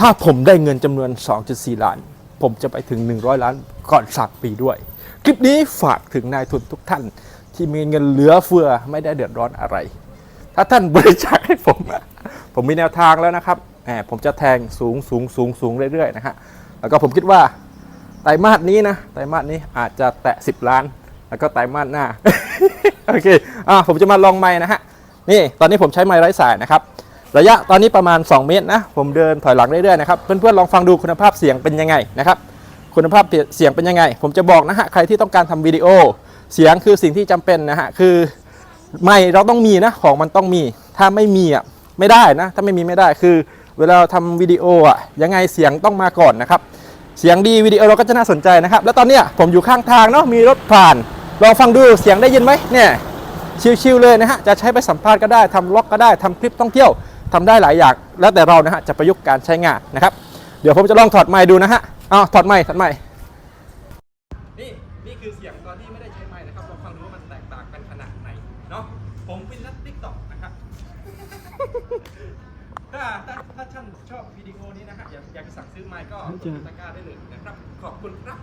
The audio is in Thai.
ถ้าผมได้เงินจำนวน 2.4 ล้าน ผมจะไปถึง 100 ล้านก่อน3ปีด้วย คลิปนี้ฝากถึงนายทุนทุกท่าน ที่มีเงินเหลือเฟือไม่ได้เดือดร้อนอะไร ถ้าท่านบริจาคให้ผม ผมมีแนวทางแล้วนะครับแหมผมจะแทงสูงสูงสูงสูงเรื่อยๆนะฮะแล้วก็ผมคิดว่าไตรมาสนี้นะไตรมาสนี้อาจจะแตะ 10 ล้าน แล้วก็ไตรมาสหน้าโอเคอะผมจะมาลองไม้นะฮะนี่ตอนนี้ผมใช้ไม้ไร้สายนะครับ ระยะตอนนี้ประมาณ 2 เมตรนะ ผมเดินถอยหลังเรื่อยๆนะครับ เพื่อนๆลองฟังดูคุณภาพเสียงเป็นยังไงนะครับ คุณภาพเสียงเป็นยังไง ผมจะบอกนะฮะ ใครที่ต้องการทำวิดีโอ เสียงคือสิ่งที่จำเป็นนะฮะ คือไม่เราต้องมีนะ ของมันต้องมี ถ้าไม่มีอะไม่ได้นะ ถ้าไม่มีไม่ได้ คือ เวลาเราทำวิดีโออะ ยังไงเสียงต้องมาก่อนนะครับ เสียงดีวิดีโอเราก็จะน่าสนใจนะครับ แล้วตอนเนี้ยผมอยู่ข้างทางเนาะ มีรถผ่าน ลองฟังดู เสียงได้ยินไหมเนี่ย ชิวๆเลยนะฮะ จะใช้ไปสัมภาษณ์ก็ได้ทำล็อกก็ได้ทำคลิปท่องเที่ยว ทำได้หลายอย่าง แล้วแต่เรานะฮะจะประยุกต์การใช้งานนะครับ เดี๋ยวผมจะลองถอดไมค์ดูนะฮะอ้าวถอดไมค์ถอดไมค์นี่นี่คือเสียงตอนที่ไม่ได้ใช้ไมค์นะครับลองฟังดูว่ามันแตกต่างกันขนาดไหนเนาะผมเป็นนักติ๊กต็อกนะครับถ้าถ้าถ้าท่านชอบวิดีโอนี้นะฮะอยากอยากจะสั่งซื้อไมค์ก็กดตะกร้าได้เลยนะครับขอบคุณครับ